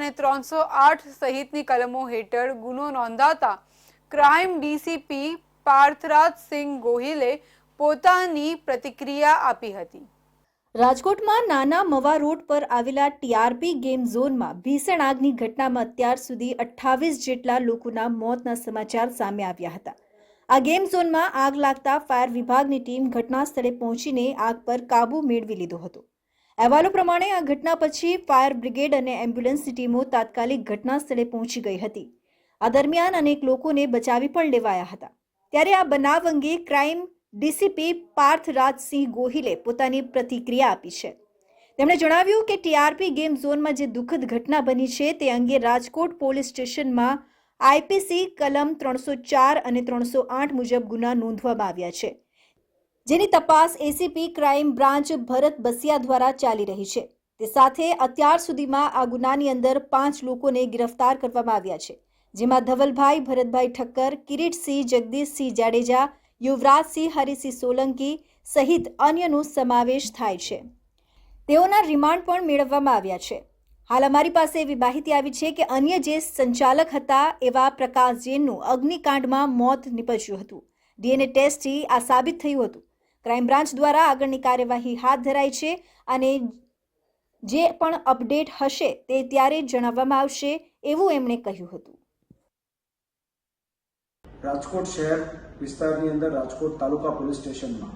અને ત્રણસો આઠ સહિતની કલમો હેઠળ ગુનો નોંધાતા ક્રાઇમ ડીસીપી પાર્થરાજ સિંહ ગોહિલે પોતાની પ્રતિક્રિયા આપી હતી. રાજકોટમાં નાના મવા રોડ પર આવેલા ટીઆરપી ગેમ ઝોનમાં ભીષણ આગની ઘટનામાં અત્યાર સુધી અઠ્ઠાવીસ જેટલા લોકોના મોતના સમાચાર સામે આવ્યા હતા. આ ગેમ ઝોનમાં આગ લાગતા ફાયર વિભાગની ટીમ ઘટના સ્થળે પહોંચીને આગ પર કાબૂ મેળવી લીધો હતો. અહેવાલો પ્રમાણે આ ઘટના પછી ફાયર બ્રિગેડ અને એમ્બ્યુલન્સની ટીમો તાત્કાલિક ઘટના સ્થળે પહોંચી ગઈ હતી. આ દરમિયાન અનેક લોકોને બચાવી પણ લેવાયા હતા. ત્યારે આ બનાવ અંગે ક્રાઇમ ડીસીપી પાર્થ રાજસિંહ ગોહિલે પોતાની પ્રતિક્રિયા આપી છે. તેમણે જણાવ્યું કે ટીઆરપી ગેમ ઝોનમાં જે દુઃખદ ઘટના બની છે તે અંગે રાજકોટ પોલીસ સ્ટેશનમાં આઈપીસી કલમ ત્રણસો ચાર અને ત્રણસો આઠ મુજબ ગુના નોંધવામાં આવ્યા છે. જેની તપાસ ACP crime branch Bharat Basiya દ્વારા ચાલી રહી છે. તે સાથે અત્યાર સુધીમાં આ ગુનાની અંદર પાંચ લોકોને ગિરફતાર કરવામાં આવ્યા છે. જેમાં ધવલભાઈ, ભરતભાઈ ઠક્કર, કિરીટસિંહ, જગદીશસિંહ જાડેજા, યુવરાજસિંહ, હરિસિંહ સોલંકી સહિત અન્યનો સમાવેશ થાય છે. તેઓના રિમાન્ડ પણ મેળવવામાં આવ્યા છે. હાલ અમારી પાસે એવી માહિતી આવી છે કે અન્ય જે સંચાલક હતા એવા પ્રકાશ જૈનનું અગ્નિકાંડમાં મોત નીપજ્યું હતું. ડીએનએ ટેસ્ટથી આ સાબિત થયું હતું. ક્રાઇમ બ્રાન્ચ દ્વારા આગળની કાર્યવાહી હાથ ધરાઈ છે અને જે પણ અપડેટ હશે તે ત્યારે જણાવવામાં આવશે એવું એમણે કહ્યું હતું. રાજકોટ શહેર વિસ્તારની અંદર રાજકોટ તાલુકા પોલીસ સ્ટેશનમાં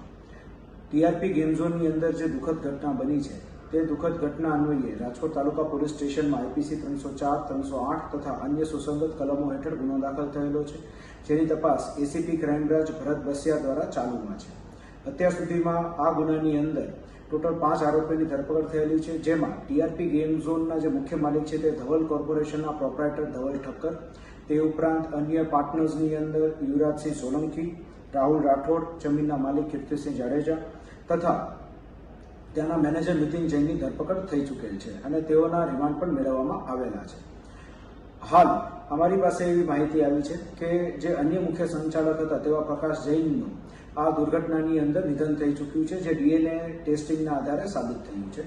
ટીઆરપી ગેમ ઝોનની અંદર જે દુઃખદ ઘટના બની છે તે દુઃખદ ઘટના અન્વયે રાજકોટ તાલુકા પોલીસ સ્ટેશનમાં આઈપીસી ત્રણસો ચાર, ત્રણસો આઠ તથા અન્ય સુસંગત કલમો હેઠળ ગુનો દાખલ થયેલો છે. જેની તપાસ ACP crime branch Bharat Basiya દ્વારા ચાલુમાં છે. અત્યાર સુધીમાં આ ગુનાની અંદર ટોટલ પાંચ આરોપીની ધરપકડ થયેલી છે, જેમાં ટીઆરપી ગેમ ઝોનના જે મુખ્ય માલિક છે તે ધવલ કોર્પોરેશનના પ્રોપરાઇટર ધવલ ઠક્કર, તે ઉપરાંત અન્ય પાર્ટનર્સની અંદર યુવરાજસિંહ સોલંકી, રાહુલ રાઠોડ, જમીનના માલિક કીર્તિસિંહ જાડેજા તથા ત્યાંના મેનેજર નીતિન જૈનની ધરપકડ થઈ ચૂકેલ છે અને તેઓના રિમાન્ડ પણ મેળવવામાં આવેલા છે. હાલ અમારી પાસે એવી માહિતી આવી છે કે જે અન્ય મુખ્ય સંચાલક હતા તેવા પ્રકાશ જૈનનું આ દુર્ઘટનાની અંદર નિધન થઈ ચૂક્યું છે, જે ડીએનએ ટેસ્ટિંગના આધારે સાબિત થયું છે.